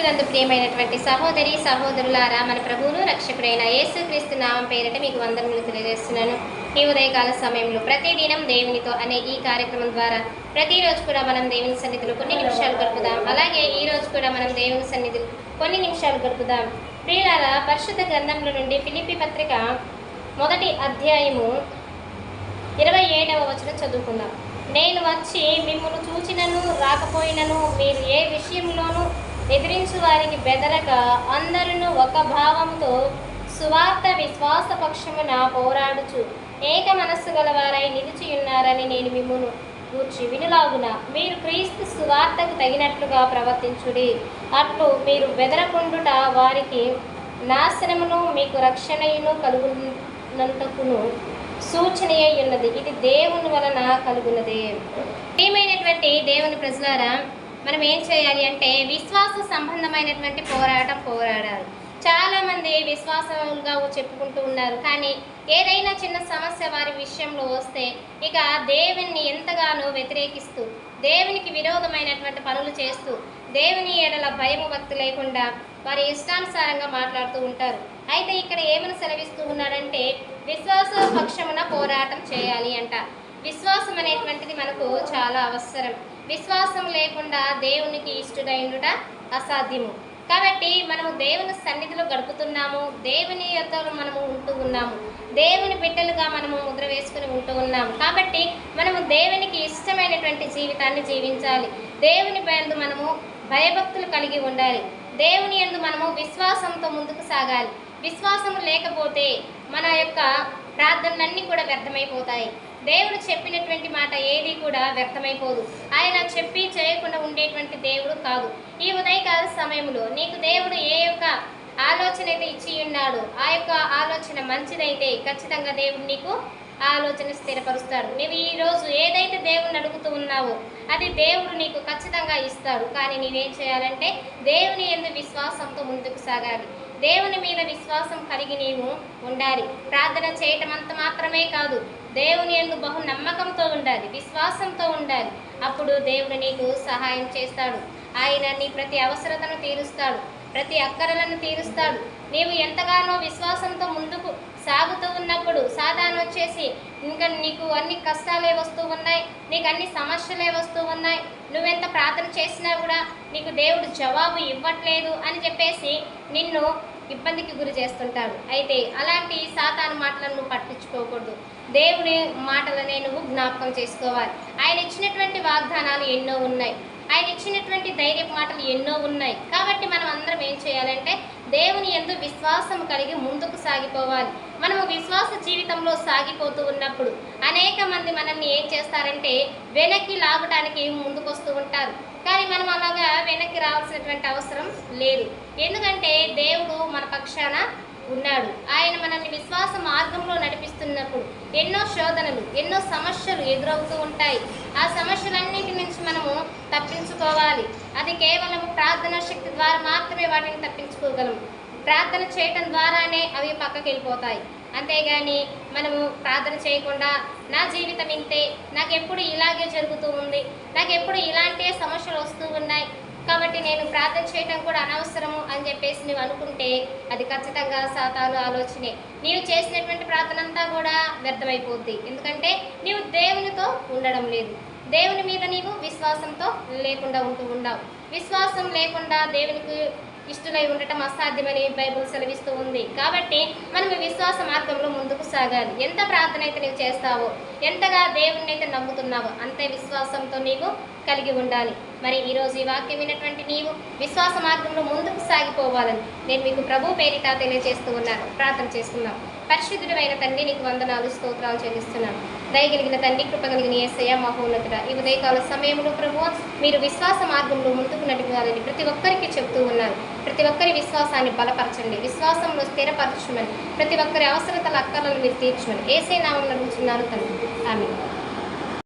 క్రీస్తునందు ప్రియమైనటువంటి సహోదరి సహోదరులారా మన ప్రభువును రక్షకుడైన యేసుక్రీస్తు నామం పేరిట మీకు వందనములు తెలియజేస్తున్నాను. ఈ ఉదయకాల సమయంలో ప్రతిదినం దేవునితో అనే ఈ కార్యక్రమం ద్వారా ప్రతిరోజు కూడా మనం దేవుని సన్నిధిలో కొన్ని నిమిషాలు గడుపుదాం. అలాగే ఈ రోజు కూడా మనం దేవుని సన్నిధిలో కొన్ని నిమిషాలు గడుపుదాం. ప్రియులారా పరిశుద్ధ గ్రంథంలో నుండి ఫిలిపి పత్రిక మొదటి అధ్యాయము ఇరవై ఏడవ వచనం చదువుకుందాం. నేను వచ్చి మిమ్మల్ని చూచినను రాకపోయినను మీరు ఏ విషయంలోనూ ఎదిరించు వారికి బెదరక అందరును ఒక భావంతో సువార్త విశ్వాస పక్షమున పోరాడుచు. ఏక మనస్సు గలవారై నిలిచి ఉన్నారని నేను మిమ్మును గూర్చి వినులాగున మీరు క్రీస్తు సువార్తకు తగినట్లుగా ప్రవర్తించుడి. అట్లు మీరు బెదరకుండుట వారికి నాశనమును మీకు రక్షణయును కలుగునంతకును సూచన అయి ఉన్నది ఇది దేవుని వలన కలుగున్నదే ప్రియమైనటువంటి దేవుని ప్రజలారా మనం ఏం చేయాలి అంటే విశ్వాస సంబంధమైనటువంటి పోరాటం పోరాడాలి. చాలామంది విశ్వాసంగా చెప్పుకుంటూ ఉన్నారు. కానీ ఏదైనా చిన్న సమస్య వారి విషయంలో వస్తే ఇక దేవుని ఎంతగానో వ్యతిరేకిస్తూ దేవునికి విరోధమైనటువంటి పనులు చేస్తూ దేవుని ఎడల భయము భక్తి లేకుండా వారి ఇష్టానుసారంగా మాట్లాడుతూ ఉంటారు. అయితే ఇక్కడ ఏమని సెలవిస్తూ ఉన్నాడంటే విశ్వాస పక్షమున పోరాటం చేయాలి అంట. విశ్వాసం అనేటువంటిది మనకు చాలా అవసరం. విశ్వాసం లేకుండా దేవునికి ఇష్టడైనట అసాధ్యము. కాబట్టి మనము దేవుని సన్నిధిలో గడుపుతున్నాము దేవుని యొక్క మనము ఉంటూ ఉన్నాము దేవుని బిడ్డలుగా మనము ముద్ర వేసుకుని ఉంటూ ఉన్నాము. కాబట్టి మనము దేవునికి ఇష్టమైనటువంటి జీవితాన్ని జీవించాలి. దేవుని యందు మనము భయభక్తులు కలిగి ఉండాలి. దేవుని యందు మనము విశ్వాసంతో ముందుకు సాగాలి. విశ్వాసం లేకపోతే మన యొక్క ప్రార్థనలన్నీ కూడా వ్యర్థమైపోతాయి. దేవుడు చెప్పినటువంటి మాట ఏది కూడా వ్యర్థమైపోదు. ఆయన చెప్పి చేయకుండా ఉండేటువంటి దేవుడు కాదు. ఈ ఉదయకాల సమయంలో నీకు దేవుడు ఏ యొక్క ఆలోచన అయితే ఇచ్చి ఉన్నాడు ఆ యొక్క ఆలోచన మంచిదైతే ఖచ్చితంగా దేవుడు నీకు ఆలోచన స్థిరపరుస్తాడు. నువ్వు ఈరోజు ఏదైతే దేవుని అడుగుతూ ఉన్నావో అది దేవుడు నీకు ఖచ్చితంగా ఇస్తాడు. కానీ నీవేం చేయాలంటే దేవుని ఎందు విశ్వాసంతో ముందుకు సాగాలి. దేవుని మీద విశ్వాసం కలిగి నీవు ఉండాలి. ప్రార్థన చేయటం అంత మాత్రమే కాదు. దేవుని ఎందు బహు నమ్మకంతో ఉండాలి విశ్వాసంతో ఉండాలి. అప్పుడు దేవుడు నీకు సహాయం చేస్తాడు. ఆయన నీ ప్రతి అవసరతను తీరుస్తాడు. ప్రతి అక్కరలను తీరుస్తాడు. నీవు ఎంతగానో విశ్వాసంతో ముందుకు సాగుతూ ఉన్నప్పుడు సాధారణ వచ్చేసి ఇంకా నీకు అన్ని కష్టాలే వస్తూ ఉన్నాయి నీకు అన్ని సమస్యలే వస్తూ ఉన్నాయి నువ్వెంత ప్రార్థన చేసినా కూడా నీకు దేవుడు జవాబు ఇవ్వట్లేదు అని చెప్పేసి నిన్ను ఇబ్బందికి గురి చేస్తుంటాడు. అయితే అలాంటి సాతాను మాటలను నువ్వు పట్టించుకోకూడదు. దేవుని మాటలనే నువ్వు జ్ఞాపకం చేసుకోవాలి. ఆయన ఇచ్చినటువంటి వాగ్దానాలు ఎన్నో ఉన్నాయి. ఆయన ఇచ్చినటువంటి ధైర్య మాటలు ఎన్నో ఉన్నాయి. కాబట్టి మనం అందరం ఏం చేయాలంటే దేవుని ఎందు విశ్వాసం కలిగి ముందుకు సాగిపోవాలి. మనము విశ్వాస జీవితంలో సాగిపోతూ ఉన్నప్పుడు అనేక మంది మనల్ని ఏం చేస్తారంటే వెనక్కి లాగడానికి ముందుకొస్తూ ఉంటారు. కానీ మనం అలాగా వెనక్కి రావాల్సినటువంటి అవసరం లేదు. ఎందుకంటే దేవుడు మన పక్షాన ఉన్నాడు. ఆయన మనల్ని విశ్వాస మార్గంలో నడిపి నడిపిస్తున్నప్పుడు ఎన్నో శోధనలు ఎన్నో సమస్యలు ఎదురవుతూ ఉంటాయి. ఆ సమస్యలన్నిటి నుంచి మనము తప్పించుకోవాలి. అది కేవలం ప్రార్థన శక్తి ద్వారా మాత్రమే వాటిని తప్పించుకోగలం. ప్రార్థన చేయటం ద్వారానే అవి పక్కకి వెళ్ళిపోతాయి. అంతేగాని మనము ప్రార్థన చేయకుండా నా జీవితం ఇంతే నాకు ఎప్పుడు ఇలాగే జరుగుతూ ఉంది నాకు ఎప్పుడు ఇలాంటి సమస్యలు వస్తూ ఉన్నాయి కాబట్టి నేను ప్రార్థన చేయటం కూడా అనవసరము అని చెప్పేసి నువ్వు అనుకుంటే అది ఖచ్చితంగా సాతాను ఆలోచనే. నీవు చేసినటువంటి ప్రార్థన అంతా కూడా వ్యర్థమైపోద్ది. ఎందుకంటే నీవు దేవునితో ఉండడం లేదు. దేవుని మీద నీవు విశ్వాసంతో లేకుండా ఉంటూ ఉండవు. విశ్వాసం లేకుండా దేవునికి ఇష్టలై ఉండటం అసాధ్యమని బైబుల్ సెలవిస్తూ ఉంది. కాబట్టి మనం విశ్వాస మార్గంలో ముందుకు సాగాలి. ఎంత ప్రార్థన అయితే నీవు చేస్తావో ఎంతగా దేవుణ్ణి అయితే నమ్ముతున్నావో అంతే విశ్వాసంతో నీవు కలిగి ఉండాలి. మరి ఈరోజు ఈ వాక్యం వినటువంటి నీవు విశ్వాస మార్గంలో ముందుకు సాగిపోవాలని నేను మీకు ప్రభు పేరిట తెలియజేస్తూ ఉన్నాను. ప్రార్థన చేసుకున్నాను పరిశుద్ధుడమైన తండ్రి నీకు వందనాలు స్తోత్రాలు చెల్లిస్తున్నాను. దయగలిగిన తండ్రి కృపగలిగిన ఏసయ్య మహోన్నతుడ ఈ ఉదయకాల సమయంలో ప్రభు మీరు విశ్వాస మార్గంలో ముందుకు నడిపాలని ప్రతి ఒక్కరికి చెప్తూ ఉన్నారు ప్రతి ఒక్కరి విశ్వాసాన్ని బలపరచండి. విశ్వాసంలో స్థిరపరచమని ప్రతి ఒక్కరి అవసరతల అక్కర్లను మీరు తీర్చమని. ఏసే నామం నడుచున్నారు తండ్రి. ఆమె